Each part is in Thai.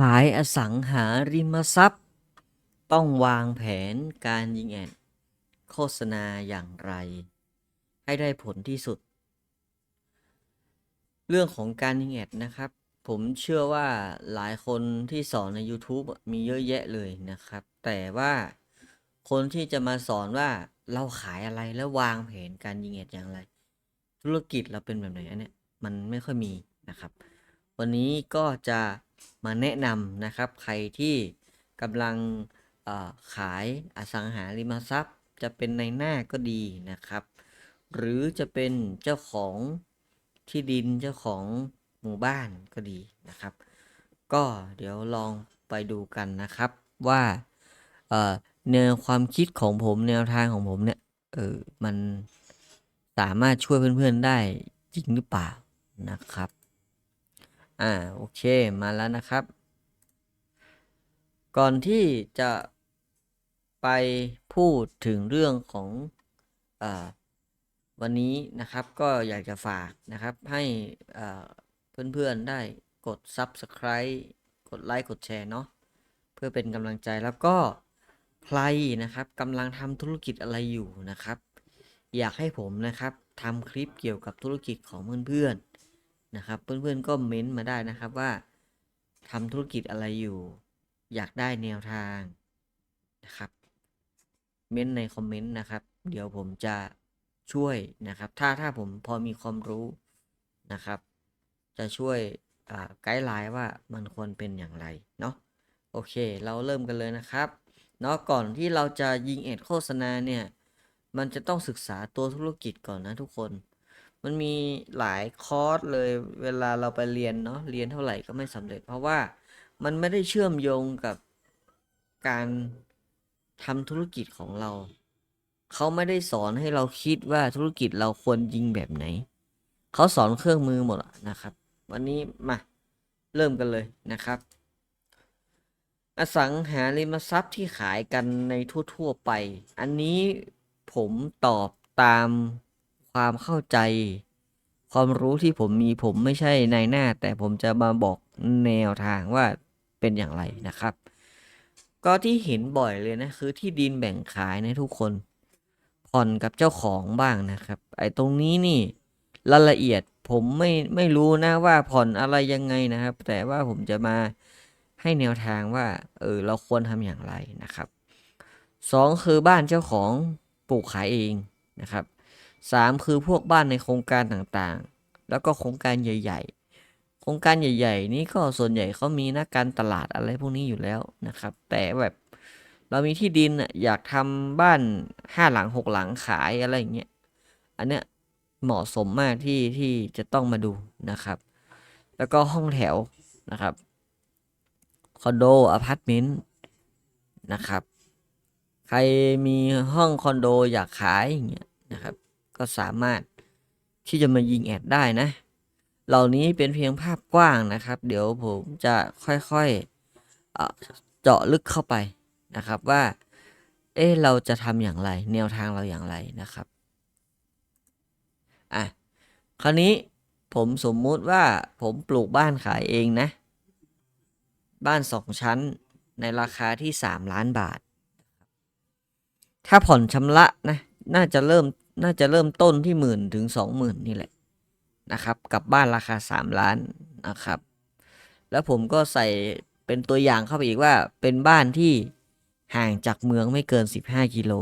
ขายอสังหาริมทรัพย์ ต้องวางแผนการยิงแอดโฆษณาอย่างไร ให้ได้ผลที่สุด เรื่องของการยิงแอดนะครับ ผมเชื่อว่าหลายคนที่สอนใน YouTube มีเยอะแยะเลยนะครับ แต่ว่าคนที่จะมาสอนว่าเราขายอะไรแล้ววางแผนการยิงแอดอย่างไร ธุรกิจเราเป็นแบบไหนอันเนี้ยมันไม่ค่อยมีนะครับ วันนี้ก็จะ มาแนะนำนะครับ ใครที่กำลังขายอสังหาริมทรัพย์ จะเป็นในหน้าก็ดีนะครับ หรือจะเป็นเจ้าของที่ดินเจ้าของหมู่บ้านก็ดีนะครับ ก็เดี๋ยวลองไปดูกันนะครับว่าแนวความคิดของผมแนวทางของผมเนี่ยเออมันสามารถช่วยเพื่อนๆได้จริงหรือเปล่านะครับ อ่าโอเคมาแล้วนะครับ ก่อนที่จะไปพูดถึงเรื่องของอวันนี้นะครับก็อยากจะฝากนะครับให้เพื่อนๆได้กด Subscribe กดไลค์กดแชร์เนาะเพื่อเป็นกำลังใจแล้วก็ใครนะครับกำลังทำธุรกิจอะไรอยู่นะครับ อยากให้ผมนะครับทำคลิปเกี่ยวกับธุรกิจของเพื่อนๆ นะครับ เพื่อนๆก็เม้นต์มาได้นะครับว่าทำธุรกิจอะไรอยู่ อยากได้แนวทางนะครับ เม้นต์ในคอมเมนต์นะครับ เดี๋ยวผมจะช่วยนะครับ ถ้าถ้าผมพอมีความรู้นะครับ จะช่วยไกด์ไลน์ว่ามันควรเป็นอย่างไรเนาะโอเค เราเริ่มกันเลยนะครับเนาะก่อนที่เราจะยิงเอ็ดโฆษณาเนี่ย มันจะต้องศึกษาตัวธุรกิจก่อนนะทุกคน มันมีหลายคอร์สเลยเวลาเราไปเรียนเนาะเรียนเท่าไหร่ก็ไม่สำเร็จ เพราะว่ามันไม่ได้เชื่อมโยงกับการทำธุรกิจของเรา เขาไม่ได้สอนให้เราคิดว่าธุรกิจเราควรยิงแบบไหน เขาสอนเครื่องมือหมดะนะครับ วันนี้มาเริ่มกันเลยนะครับ อสังหาริมทรัพย์ที่ขายกันในทั่ว ๆ ไป อันนี้ผมตอบตาม ความเข้าใจ ความรู้ที่ผมมีผมไม่ใช่นายหน้า แต่ผมจะมาบอกแนวทางว่าเป็นอย่างไรนะครับ ก็ที่เห็นบ่อยเลยนะคือที่ดินแบ่งขายนะทุกคนผ่อนกับเจ้าของบ้างนะครับ ไอ้ตรงนี้นี่รายละเอียดผมไม่ไม่รู้นะว่าผ่อนอะไรยังไงนะครับ แต่ว่าผมจะมาให้แนวทางว่าเออเราควรทำอย่างไรนะครับสองคือบ้านเจ้าของปลูกขายเองนะครับ สามคือพวกบ้านในโครงการต่างๆ แล้วก็โครงการใหญ่ ๆ โครงการใหญ่ ๆ นี่ก็ส่วนใหญ่เขามีนักการตลาดอะไรพวกนี้อยู่แล้วนะครับ แต่แบบเรามีที่ดินอะอยากทำบ้านห้าหลังหกหลังขายอะไรอย่างเงี้ย อันเนี้ยเหมาะสมมากที่ที่จะต้องมาดูนะครับ แล้วก็ห้องแถวนะครับคอนโดอพาร์ตเมนต์นะครับ ใครมีห้องคอนโดอยากขายอย่างเงี้ยนะครับ ก็สามารถที่จะมายิงแอดได้นะ เหล่านี้เป็นเพียงภาพกว้างนะครับ เดี๋ยวผมจะค่อยๆเจาะลึกเข้าไปนะครับว่า เอ๊เราจะทำอย่างไร แนวทางเราอย่างไรนะครับอะคราวนี้ผมสมมุติว่าผมปลูกบ้านขายเองนะ บ้านสองชั้นในราคาที่สามล้านบาท ถ้าผ่อนชำระนะ น่าจะเริ่ม น่าจะเริ่มต้นที่หมื่นถึงสองหมื่นนี่แหละนะครับ กับบ้านราคาสามล้านนะครับ แล้วผมก็ใส่เป็นตัวอย่างเข้าไปอีกว่าเป็นบ้านที่ห่างจากเมืองไม่เกิน 15 กิโล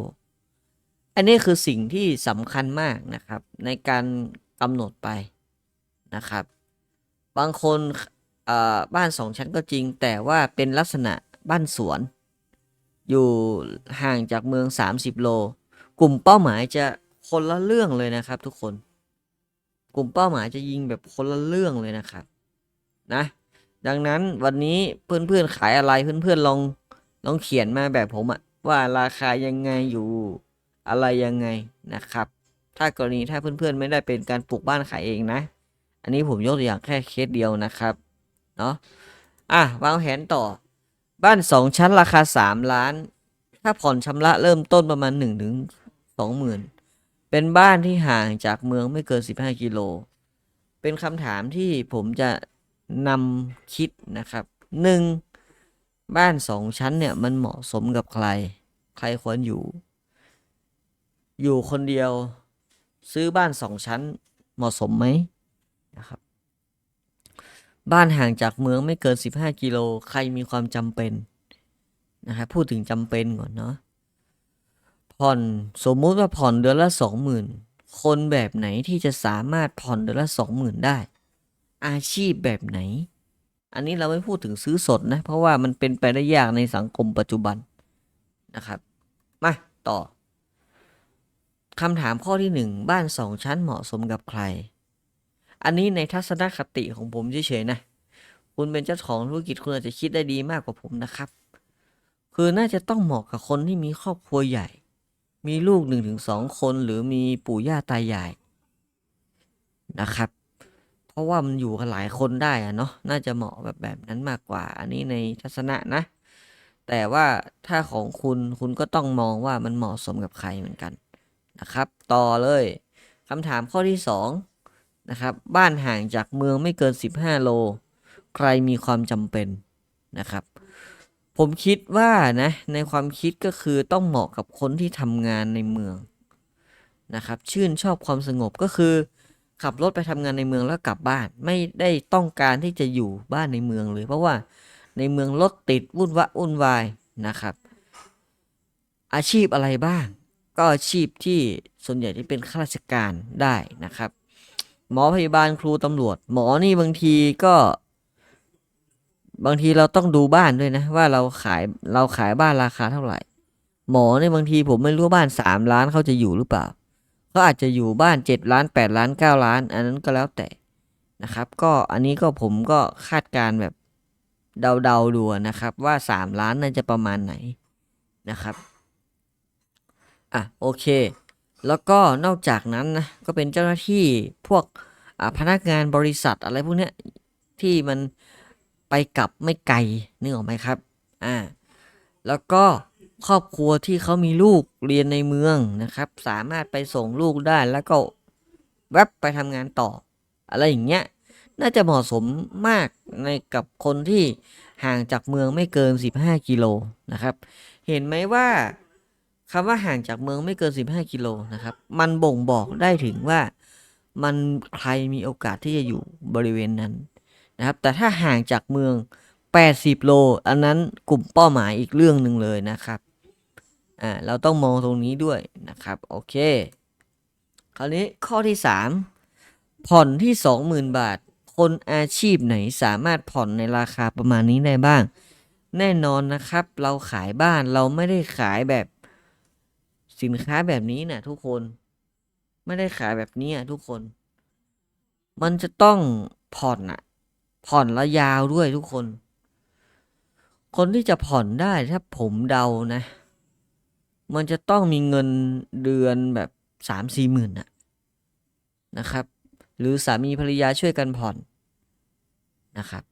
อันนี้คือสิ่งที่สำคัญมากนะครับ ในการกำหนดไปนะครับ บางคนบ้านสองชั้นก็จริง แต่ว่าเป็นลักษณะบ้านสวน อยู่ห่างจากเมือง 30 โล กลุ่มเป้าหมายจะ คนละเรื่องเลยนะครับ ทุกคน กลุ่มเป้าหมายจะยิงแบบคนละเรื่องเลยนะครับ นะ ดังนั้นวันนี้เพื่อนๆขายอะไรเพื่อนๆลองลองเขียนมาแบบผมอะว่าราคายังไงอยู่อะไรยังไงนะครับ ถ้ากรณีถ้าเพื่อนๆไม่ได้เป็นการปลูกบ้านขายเองนะ อันนี้ผมยกตัวอย่างแค่เคสเดียวนะครับเนาะอะวางแผนต่อ บ้านสองชั้นราคาสามล้าน ถ้าผ่อนชำระเริ่มต้นประมาณหนึ่งถึงสองหมื่น เป็นบ้านที่ห่างจากเมืองไม่เกินสิบห้ากิโล เป็นคำถามที่ผมจะนำคิดนะครับหนึ่งบ้านสองชั้นเนี่ยมันเหมาะสมกับใคร ใครควรอยู่ อยู่คนเดียวซื้อบ้านสองชั้นเหมาะสมไหมนะครับ บ้านห่างจากเมืองไม่เกิน 15 กิโล ใครมีความจำเป็นนะครับพูดถึงจำเป็นก่อนเนาะ ผ่อนสมมุติว่าผ่อนเดือนละสองหมื่นคนแบบไหนที่จะสามารถผ่อนเดือนละสองหมื่นได้ อาชีพแบบไหน อันนี้เราไม่พูดถึงซื้อสดนะ เพราะว่ามันเป็นไปได้ยากในสังคมปัจจุบันนะครับ มาต่อคำถามข้อที่หนึ่งบ้านสองชั้นเหมาะสมกับใคร อันนี้ในทัศนคติของผมเฉยๆนะ คุณเป็นเจ้าของธุรกิจคุณอาจจะคิดได้ดีมากกว่าผมนะครับ คือน่าจะต้องเหมาะกับคนที่มีครอบครัวใหญ่ มีลูกหนึ่งถึงสองคนหรือมีปู่ย่าตายายนะครับ เพราะว่ามันอยู่กันหลายคนได้อะเนาะน่าจะเหมาะแบบแบบนั้นมากกว่า อันนี้ในทัศนะนะ แต่ว่าถ้าของคุณคุณก็ต้องมองว่ามันเหมาะสมกับใครเหมือนกันนะครับ ต่อเลยคำถามข้อที่สองนะครับบ้านห่างจากเมืองไม่เกิน 15 โล ใครมีความจำเป็นนะครับ ผมคิดว่านะในความคิดก็คือต้องเหมาะกับคนที่ทำงานในเมืองนะครับ ชื่นชอบความสงบก็คือ ขับรถไปทำงานในเมืองแล้วกลับบ้าน ไม่ได้ต้องการที่จะอยู่บ้านในเมืองเลย เพราะว่าในเมืองรถติดวุ่นวะวุ่นวายนะครับ อาชีพอะไรบ้าง ก็อาชีพที่ส่วนใหญ่ที่เป็นข้าราชการได้นะครับ หมอพยาบาลครูตำรวจ หมอนี่บางทีก็ บางทีเราต้องดูบ้านด้วยนะ ว่าเราขายเราขายบ้านราคาเท่าไหร่ หมอเนี่ยบางทีผมไม่รู้บ้านสามล้านเขาจะอยู่หรือเปล่าเขาอาจจะอยู่บ้านเจ็ดล้านแปดล้านเก้าล้าน อันนั้นก็แล้วแต่นะครับ ก็อันนี้ก็ผมก็คาดการณ์แบบเดาๆดูนะครับว่าสามล้านน่าจะประมาณไหนนะครับอะโอเค แล้วก็นอกจากนั้นนะก็เป็นเจ้าหน้าที่พวกพนักงานบริษัทอะไรพวกเนี้ยที่มัน ไปกลับไม่ไกลนึกออกไหมครับอ่าแล้วก็ครอบครัวที่เขามีลูกเรียนในเมืองนะครับ สามารถไปส่งลูกได้แล้วก็แวบไปทำงานต่อ อะไรอย่างเงี้ยน่าจะเหมาะสมมากในกับคนที่ห่างจากเมืองไม่เกิน 15 กิโลนะครับ เห็นไหมว่าคำว่าห่างจากเมืองไม่เกิน 15 กิโลนะครับ มันบ่งบอกได้ถึงว่ามันใครมีโอกาสที่จะอยู่บริเวณนั้น นะครับ แต่ถ้าห่างจากเมือง 80 โล อันนั้นกลุ่มเป้าหมายอีกเรื่องหนึ่งเลยนะครับ อ่า เราต้องมองตรงนี้ด้วยนะครับ โอเค คราวนี้ข้อที่ 3 ผ่อนที่ 20,000 บาท คนอาชีพไหนสามารถผ่อนในราคาประมาณนี้ได้บ้าง แน่นอนนะครับ เราขายบ้านเราไม่ได้ขายแบบสินค้าแบบนี้นะทุกคน ไม่ได้ขายแบบนี้อะทุกคน มันจะต้องผ่อนอะ ผ่อนแล้วยาวด้วยทุกคน คนที่จะผ่อนได้ถ้าผมเดานะ มันจะต้องมีเงินเดือนแบบสามสี่หมื่นอะนะครับ หรือสามีภรรยาช่วยกันผ่อนนะครับ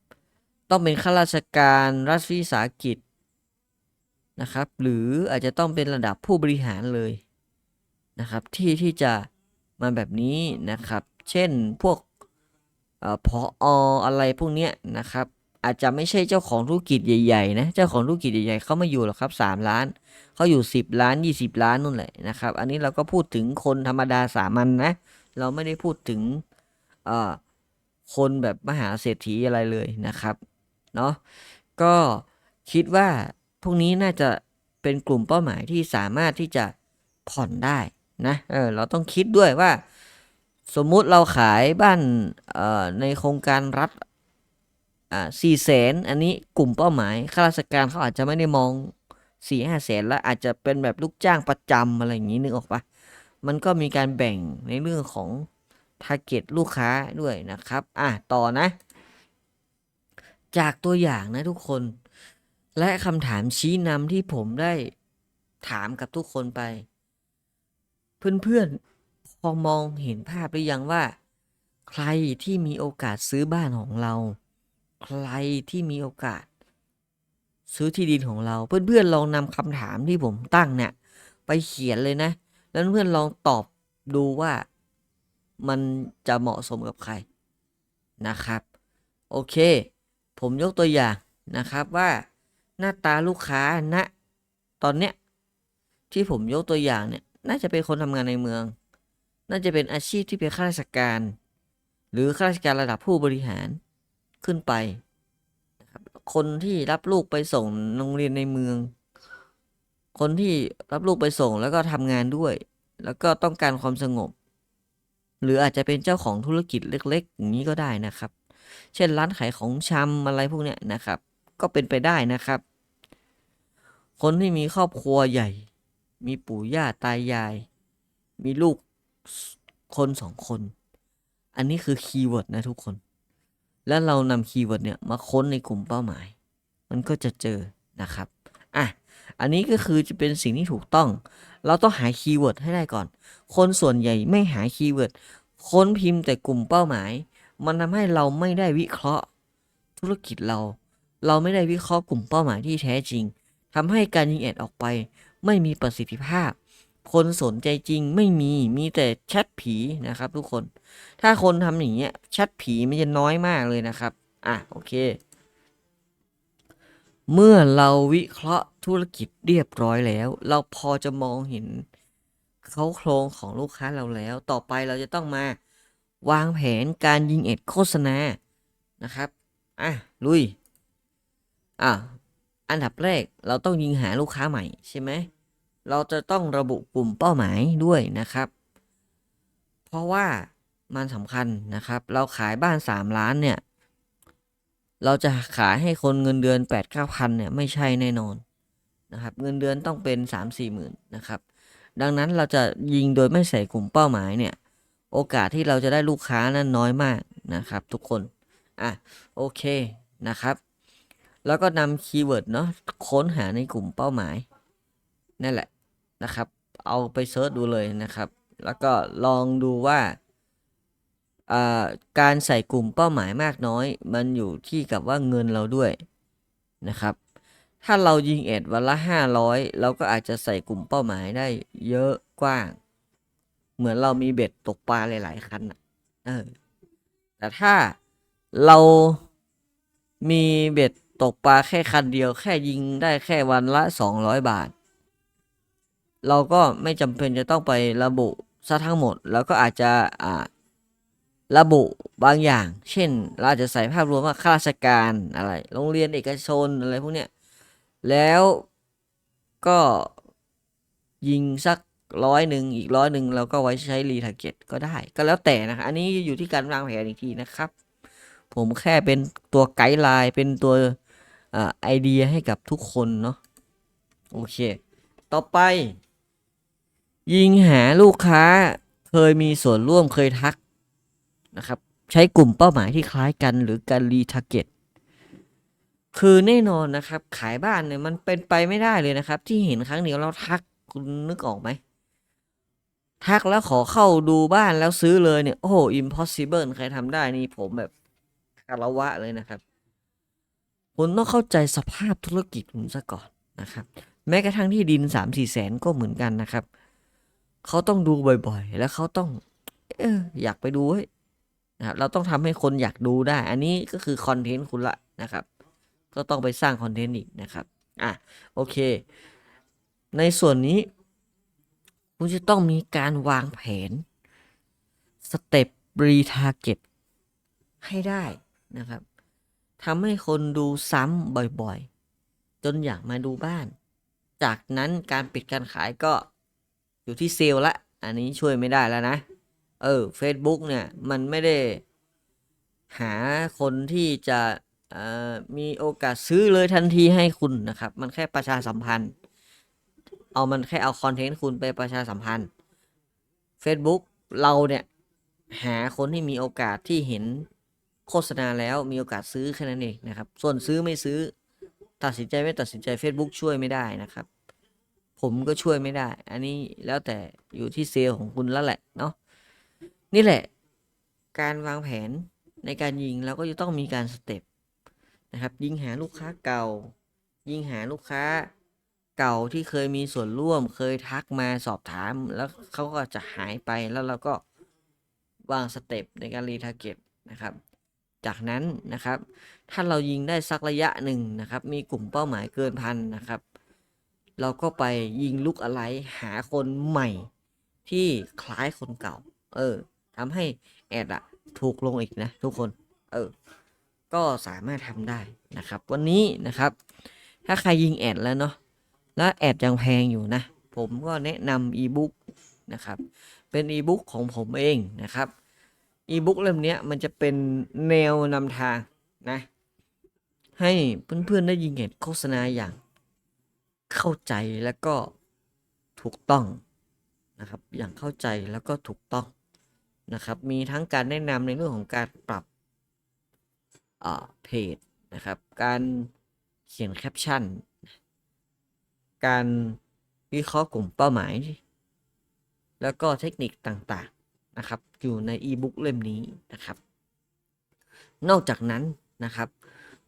ต้องเป็นข้าราชการรัฐวิสาหกิจนะครับ หรืออาจจะต้องเป็นระดับผู้บริหารเลยนะครับ ที่ที่จะมาแบบนี้นะครับ เช่นพวก พอออะไรพวกเนี้ยนะครับ อาจจะไม่ใช่เจ้าของธุรกิจใหญ่ๆนะเจ้าของธุรกิจใหญ่ๆเขาไม่อยู่หรอกครับสามล้านเขาอยู่สิบล้านยี่สิบล้านนู่นแหละนะครับ อันนี้เราก็พูดถึงคนธรรมดาสามัญนนะเราไม่ได้พูดถึงคนแบบมหาเศรษฐีอะไรเลยนะครับเนาะก็คิดว่าพวกนี้น่าจะเป็นกลุ่มเป้าหมายที่สามารถที่จะผ่อนได้นะเออเราต้องคิดด้วยว่า สมมุติเราขายบ้านในโครงการรัฐสี่แสนอันนี้กลุ่มเป้าหมายข้าราชการเขาอาจจะไม่ได้มองสี่ห้าแสนแล้วอาจจะเป็นแบบลูกจ้างประจำอะไรอย่างนี้นึกออกปะมันก็มีการแบ่งในเรื่องของทาร์เก็ตลูกค้าด้วยนะครับ อะต่อนะ จากตัวอย่างนะทุกคน และคำถามชี้นำที่ผมได้ถามกับทุกคนไป เพื่อนๆ พอมองเห็นภาพหรือยังว่า ใครที่มีโอกาสซื้อบ้านของเรา ใครที่มีโอกาส ซื้อที่ดินของเรา เพื่อนๆลองนำคำถามที่ผมตั้งเนี่ย ไปเขียนเลยนะ แล้วเพื่อนลองตอบดูว่ามันจะเหมาะสมกับใครนะครับ โอเค ผมยกตัวอย่างนะครับว่าหน้าตาลูกค้าณตอนเนี้ยที่ผมยกตัวอย่างเนี่ย น่าจะเป็นคนทำงานในเมือง น่าจะเป็นอาชีพที่เป็นข้าราชการ หรือข้าราชการระดับผู้บริหารขึ้นไปนะครับคนที่รับลูกไปส่งโรงเรียนในเมือง คนที่รับลูกไปส่งแล้วก็ทำงานด้วย แล้วก็ต้องการความสงบ หรืออาจจะเป็นเจ้าของธุรกิจเล็ก ๆ อย่างนี้ก็ได้นะครับ เช่นร้านขายของชำอะไรพวกเนี้ยนะครับ ก็เป็นไปได้นะครับ คนที่มีครอบครัวใหญ่ มีปู่ย่าตายาย มีลูก คนสองคน อันนี้คือคีย์เวิร์ดนะทุกคน แล้วเรานำคีย์เวิร์ดเนี่ยมาค้นในกลุ่มเป้าหมาย มันก็จะเจอนะครับ อะ อันนี้ก็คือจะเป็นสิ่งที่ถูกต้อง เราต้องหาคีย์เวิร์ดให้ได้ก่อน คนส่วนใหญ่ไม่หาคีย์เวิร์ด ค้นพิมพ์แต่กลุ่มเป้าหมาย มันทำให้เราไม่ได้วิเคราะห์ ธุรกิจเรา เราไม่ได้วิเคราะห์กลุ่มเป้าหมายที่แท้จริงทำให้การยิงแอดออกไป ไม่มีประสิทธิภาพ คนสนใจจริงไม่มีมีแต่แชทผีนะครับทุกคน ถ้าคนทำอย่างเงี้ยแชทผีมันจะน้อยมากเลยนะครับ อะโอเค เมื่อเราวิเคราะห์ธุรกิจเรียบร้อยแล้ว เราพอจะมองเห็นเขาโครงของลูกค้าเราแล้ว ต่อไปเราจะต้องมาวางแผนการยิงเอ็ดโฆษณานะครับ อะ ลุย อะ อันดับแรกเราต้องยิงหาลูกค้าใหม่ใช่ไหม เราจะต้องระบุกลุ่มเป้าหมายด้วยนะครับ เพราะว่ามันสำคัญนะครับ เราขายบ้านสามล้านเนี่ย เราจะขายให้คนเงินเดือนแปดเก้าพันเนี่ยไม่ใช่แน่นอนนะครับ เงินเดือนต้องเป็นสามสี่หมื่นนะครับ ดังนั้นเราจะยิงโดยไม่ใส่กลุ่มเป้าหมายเนี่ย โอกาสที่เราจะได้ลูกค้านั้นน้อยมากนะครับ ทุกคน อะ โอเคนะครับ แล้วก็นำคีย์เวิร์ดเนาะค้นหาในกลุ่มเป้าหมายนั่นแหละ นะครับ เอาไปเซิร์ชดูเลยนะครับ แล้วก็ลองดูว่าการใส่กลุ่มเป้าหมายมากน้อย มันอยู่ที่กับว่าเงินเราด้วยนะครับ ถ้าเรายิงแอดวันละห้าร้อยเราก็อาจจะใส่กลุ่มเป้าหมายได้เยอะกว้าง เหมือนเรามีเบ็ดตกปลาหลาย ๆ คันน่ะเออแต่ถ้าเรามีเบ็ดตกปลาแค่คันเดียว แค่ยิงได้แค่วันละสองร้อยบาท เราก็ไม่จำเป็นจะต้องไประบุซะทั้งหมดแล้วก็อาจจะอ่าระบุบางอย่าง เช่น เราอาจจะใส่ภาพรวมว่าข้าราชการอะไร โรงเรียนเอกชนอะไรพวกเนี้ย แล้วก็ยิงสักร้อยหนึ่งอีกร้อยหนึ่งเราก็ไว้ใช้รีทาร์เก็ตก็ได้ ก็แล้วแต่นะครับอันนี้อยู่ที่การวางแผนอีกทีนะครับ ผมแค่เป็นตัวไกด์ไลน์เป็นตัวอไอเดียให้กับทุกคนเนาะโอเค ต่อไป ยิงหาลูกค้าเคยมีส่วนร่วมเคยทักนะครับ ใช้กลุ่มเป้าหมายที่คล้ายกันหรือการรีทาร์เก็ตคือแน่นอนนะครับ ขายบ้านเนี่ยมันเป็นไปไม่ได้เลยนะครับ ที่เห็นครั้งเดียวเราทักคุณนึกออกไหมทักแล้วขอเข้าดูบ้านแล้วซื้อเลยเนี่ย โอ้โห impossible ใครทำได้นี่ผมแบบคารวะเลยนะครับคุณต้องเข้าใจสภาพธุรกิจคุณซะก่อนนะครับ แม้กระทั่งที่ดินสามสี่แสนก็เหมือนกันนะครับ เขาต้องดูบ่อยๆ แล้วเขาต้อง เอออยากไปดูเว้ยนะครับ เราต้องทำให้คนอยากดูได้ อันนี้ก็คือคอนเทนต์คุณละนะครับ ก็ต้องไปสร้างคอนเทนต์อีกนะครับ อะโอเค ในส่วนนี้ คุณจะต้องมีการวางแผนสเต็ปรีทาร์เก็ตให้ได้นะครับทำให้คนดูซ้ำบ่อยๆ จนอยากมาดูบ้าน จากนั้นการปิดการขายก็ อยู่ที่เซลล์ละ อันนี้ช่วยไม่ได้แล้วนะ เออ Facebook เนี่ย มันไม่ได้หาคนที่จะมีโอกาสซื้อเลยทันทีให้คุณนะครับ มันแค่ประชาสัมพันธ์ เอามันแค่เอาคอนเทนต์คุณไปประชาสัมพันธ์ Facebook เราเนี่ย หาคนที่มีโอกาสที่เห็นโฆษณาแล้วมีโอกาสซื้อแค่นั้นเองนะครับ ส่วนซื้อไม่ซื้อ ตัดสินใจไม่ตัดสินใจ Facebook ช่วยไม่ได้นะครับ ผมก็ช่วยไม่ได้ อันนี้แล้วแต่อยู่ที่เซลล์ของคุณแล้วแหละเนาะนี่แหละ การวางแผนในการยิงเราก็จะต้องมีการสเต็ปนะครับ ยิงหาลูกค้าเก่า ยิงหาลูกค้าเก่าที่เคยมีส่วนร่วม เคยทักมาสอบถาม แล้วเขาก็จะหายไปแล้วเราก็วางสเต็ปในการรีทาร์เก็ตนะครับ จากนั้นนะครับ ถ้าเรายิงได้สักระยะหนึ่งนะครับ มีกลุ่มเป้าหมายเกินพันนะครับ เราก็ไปยิงลูกอะไรหาคนใหม่ที่คล้ายคนเก่า เออทำให้แอดอะถูกลงอีกนะทุกคน เออ ก็สามารถทำได้นะครับ วันนี้นะครับ ถ้าใครยิงแอดแล้วเนาะ แล้วแอดยังแพงอยู่นะ ผมก็แนะนำอีบุ๊กนะครับ เป็นอีบุ๊กของผมเองนะครับอีบุ๊กเล่มนี้มันจะเป็นแนวนำทางนะ ให้เพื่อนๆได้ยิงแอดโฆษณาอย่าง เข้าใจแล้วก็ถูกต้องนะครับ อย่างเข้าใจแล้วก็ถูกต้องนะครับ มีทั้งการแนะนำในเรื่องของการปรับอ่าเพจนะครับ การเขียนแคปชั่น การวิเคราะห์กลุ่มเป้าหมาย แล้วก็เทคนิคต่างๆนะครับ อยู่ในอีบุ๊กเล่มนี้นะครับ นอกจากนั้นนะครับ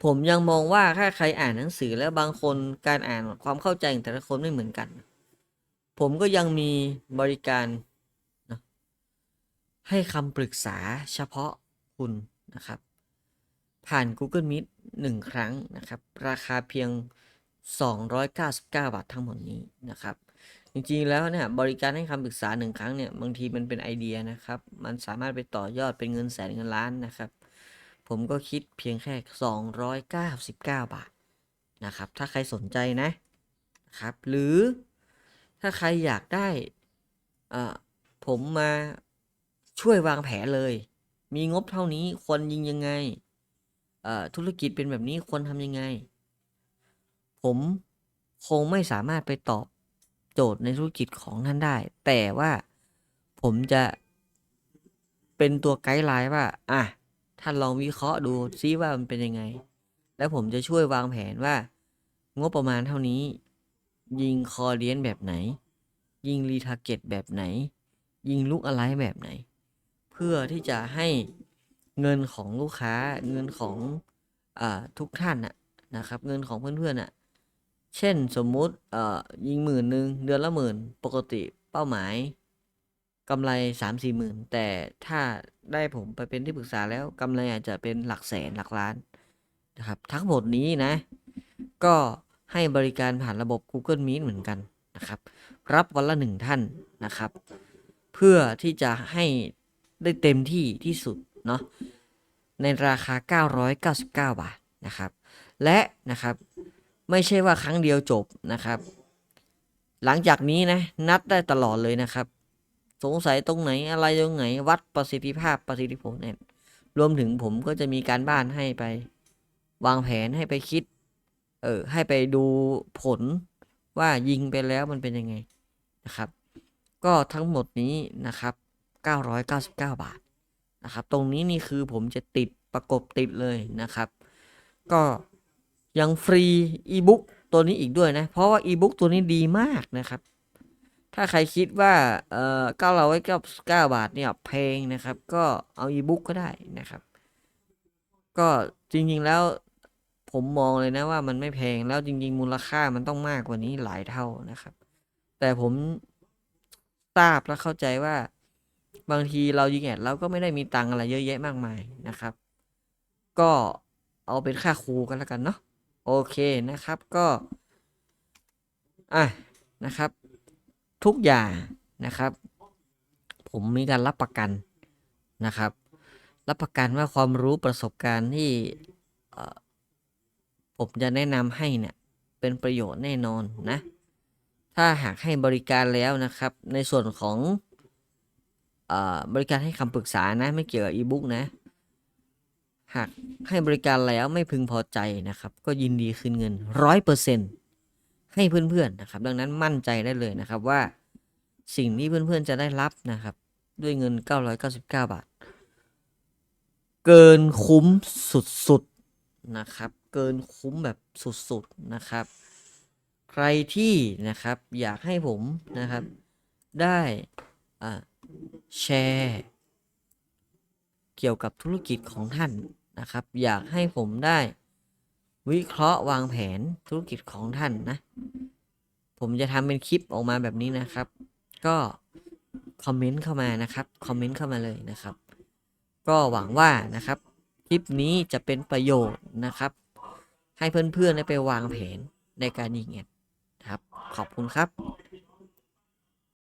ผมยังมองว่าถ้าใครอ่านหนังสือแล้วบางคนการอ่านความเข้าใจของแต่ละคนไม่เหมือนกัน ผมก็ยังมีบริการนะให้คำปรึกษาเฉพาะคุณนะครับ ผ่าน Google Meet หนึ่งครั้งนะครับ ราคาเพียง 299 บาททั้งหมดนี้นะครับ จริงๆแล้วเนี่ยบริการให้คำปรึกษาหนึ่งครั้งเนี่ยบางทีมันเป็นไอเดียนะครับ มันสามารถไปต่อยอดเป็นเงินแสนเงินล้านนะครับ ผมก็คิดเพียงแค่ 299 บาทนะครับ ถ้าใครสนใจนะครับ หรือถ้าใครอยากได้ผมมาช่วยวางแผนเลย มีงบเท่านี้ควรยิงยังไง ธุรกิจเป็นแบบนี้ควรทำยังไง ผมคงไม่สามารถไปตอบโจทย์ในธุรกิจของท่านได้ แต่ว่าผมจะเป็นตัวไกด์ไลน์ว่า อะ ท่านลองวิเคราะห์ดูซิว่ามันเป็นยังไง แล้วผมจะช่วยวางแผนว่า งบประมาณเท่านี้ ยิงคอเลียนแบบไหน ยิงรีทาร์เก็ตแบบไหน ยิงลูกอะไรแบบไหน เพื่อที่จะให้เงินของลูกค้าเงินของอทุกท่านนะนะครับ เงินของเพื่อนๆน่ะเช่นสมมุติยิงหมื่นหนึ่งเดือนละหมื่นปกติเป้าหมาย กำไรสามสี่หมื่น แต่ถ้าได้ผมไปเป็นที่ปรึกษาแล้วกำไรอาจจะเป็นหลักแสนหลักล้านนะครับ ทั้งหมดนี้นะ ก็ให้บริการผ่านระบบ Google Meet เหมือนกันนะครับ รับวันละหนึ่งท่านนะครับ เพื่อที่จะให้ได้เต็มที่ที่สุดเนาะในราคา 999 บาทนะครับ และนะครับไม่ใช่ว่าครั้งเดียวจบนะครับ หลังจากนี้นะนัดได้ตลอดเลยนะครับ สงสัยตรงไหนอะไรตรงไหนวัดประสิทธิภาพประสิทธิผลเนี่ยรวมถึงผมก็จะมีการบ้านให้ไป วางแผนให้ไปคิด เออให้ไปดูผลว่ายิงไปแล้วมันเป็นยังไงนะครับ ก็ทั้งหมดนี้นะครับ 999 บาทนะครับ ตรงนี้นี่คือผมจะติดประกบติดเลยนะครับ ก็ยังฟรีอีบุ๊กตัวนี้อีกด้วยนะ เพราะว่าอีบุ๊กตัวนี้ดีมากนะครับ ถ้าใครคิดว่าเอ่อเก้าร้อยเก้าเก้าบาทเนี่ยแพงนะครับ ก็เอาอีบุ๊กก็ได้นะครับ ก็จริงๆแล้วผมมองเลยนะว่ามันไม่แพงแล้วจริง ๆ มูลค่ามันต้องมากกว่านี้หลายเท่านะครับ แต่ผมทราบและเข้าใจว่าบางทีเรายิงแอดเราก็ไม่ได้มีตังค์อะไรเยอะแยะมากมายนะครับ ก็เอาเป็นค่าครูกันแล้วกันเนาะโอเคนะครับก็ อะนะครับ ทุกอย่างนะครับ ผมมีการรับประกันนะครับ รับประกันว่าความรู้ประสบการณ์ที่ผมจะแนะนำให้เนี่ยเป็นประโยชน์แน่นอนนะ ถ้าหากให้บริการแล้วนะครับ ในส่วนของอบริการให้คำปรึกษานะ ไม่เกี่ยวกับอีบุ๊กนะ หากให้บริการแล้วไม่พึงพอใจนะครับ ก็ยินดีคืนเงินร้อยเปอร์เซ็นต์ ให้เพื่อนๆนะครับ ดังนั้นมั่นใจได้เลยนะครับว่าสิ่งที่เพื่อนๆจะได้รับนะครับ ด้วยเงิน 999 บาท เกินคุ้มสุดๆนะครับ เกินคุ้มแบบสุดๆนะครับ ใครที่นะครับอยากให้ผมนะครับ ได้อ่แชร์เกี่ยวกับธุรกิจของท่านนะครับ อยากให้ผมได้ วิเคราะห์วางแผนธุรกิจของท่านนะ ผมจะทำเป็นคลิปออกมาแบบนี้นะครับ ก็คอมเมนต์เข้ามานะครับ คอมเมนต์เข้ามาเลยนะครับ ก็หวังว่านะครับ คลิปนี้จะเป็นประโยชน์นะครับ ให้เพื่อนๆได้ไปวางแผนในการยิงแอดนะครับ ขอบคุณครับ